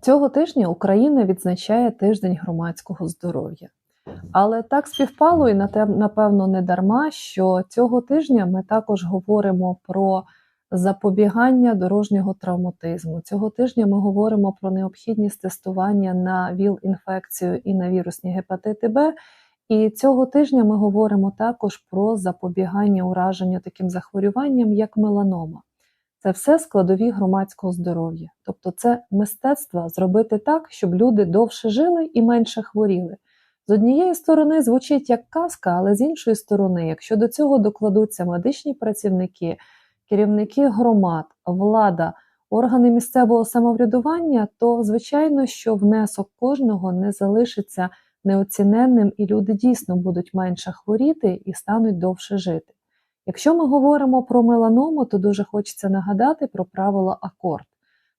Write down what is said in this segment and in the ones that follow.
Цього тижня Україна відзначає тиждень громадського здоров'я. Але так співпало, і на те- напевно не дарма, що цього тижня ми також говоримо про запобігання дорожнього травматизму. Цього тижня ми говоримо про необхідність тестування на ВІЛ-інфекцію і на вірусні гепатити Б. І цього тижня ми говоримо також про запобігання ураженню таким захворюванням, як меланома. Це все складові громадського здоров'я. Тобто, це мистецтво зробити так, щоб люди довше жили і менше хворіли. З однієї сторони звучить як казка, але з іншої сторони, якщо до цього докладуться медичні працівники, керівники громад, влада, органи місцевого самоврядування, то звичайно, що внесок кожного не залишиться неоціненним, і люди дійсно будуть менше хворіти і стануть довше жити. Якщо ми говоримо про меланому, то дуже хочеться нагадати про правило акорд.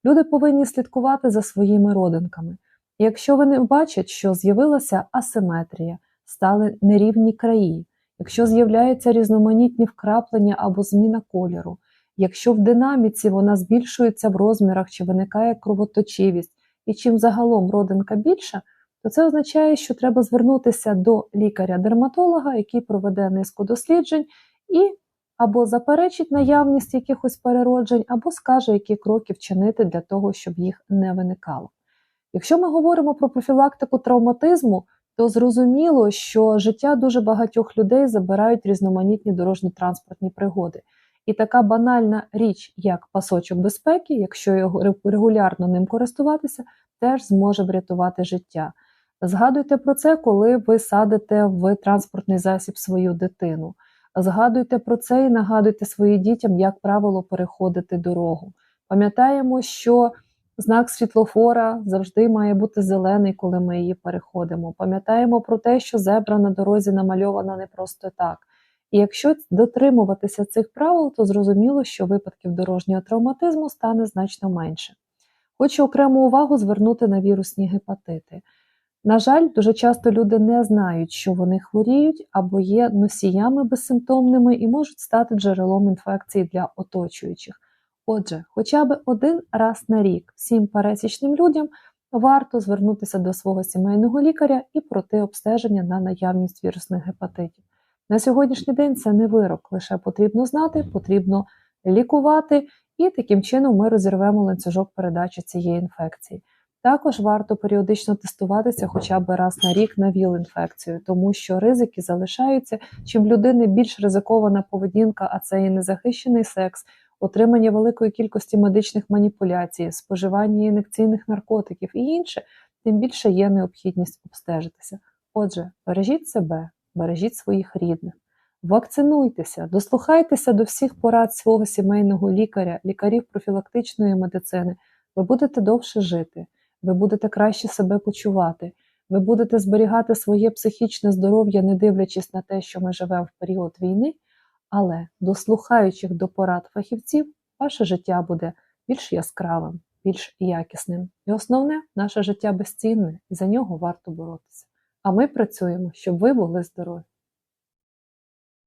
Люди повинні слідкувати за своїми родинками. І якщо вони бачать, що з'явилася асиметрія, стали нерівні краї, якщо з'являються різноманітні вкраплення або зміна кольору, якщо в динаміці вона збільшується в розмірах чи виникає кровоточивість, і чим загалом родинка більша, то це означає, що треба звернутися до лікаря-дерматолога, який проведе низку досліджень і або заперечить наявність якихось перероджень, або скаже, які кроки вчинити для того, щоб їх не виникало. Якщо ми говоримо про профілактику травматизму, то зрозуміло, що життя дуже багатьох людей забирають різноманітні дорожньо-транспортні пригоди. І така банальна річ, як пасочок безпеки, якщо його регулярно ним користуватися, теж зможе врятувати життя. Згадуйте про це, коли ви садите в транспортний засіб свою дитину. Згадуйте про це і нагадуйте своїм дітям, як правило, переходити дорогу. Пам'ятаємо, що знак світлофора завжди має бути зелений, коли ми її переходимо. Пам'ятаємо про те, що зебра на дорозі намальована не просто так. І якщо дотримуватися цих правил, то зрозуміло, що випадків дорожнього травматизму стане значно менше. Хочу окрему увагу звернути на вірусні гепатити. На жаль, дуже часто люди не знають, що вони хворіють або є носіями безсимптомними і можуть стати джерелом інфекції для оточуючих. Отже, хоча б один раз на рік всім пересічним людям варто звернутися до свого сімейного лікаря і пройти обстеження на наявність вірусних гепатитів. На сьогоднішній день це не вирок, лише потрібно знати, потрібно лікувати, і таким чином ми розірвемо ланцюжок передачі цієї інфекції. Також варто періодично тестуватися хоча б раз на рік на ВІЛ-інфекцію, тому що ризики залишаються. Чим в людини більш ризикована поведінка, а це і незахищений секс, отримання великої кількості медичних маніпуляцій, споживання ін'єкційних наркотиків і інше, тим більше є необхідність обстежитися. Отже, бережіть себе, бережіть своїх рідних, вакцинуйтеся, дослухайтеся до всіх порад свого сімейного лікаря, лікарів профілактичної медицини. Ви будете довше жити, ви будете краще себе почувати, ви будете зберігати своє психічне здоров'я, не дивлячись на те, що ми живемо в період війни. Але дослухаючих до порад фахівців, ваше життя буде більш яскравим, більш якісним. І основне, наше життя безцінне, і за нього варто боротися. А ми працюємо, щоб ви були здорові.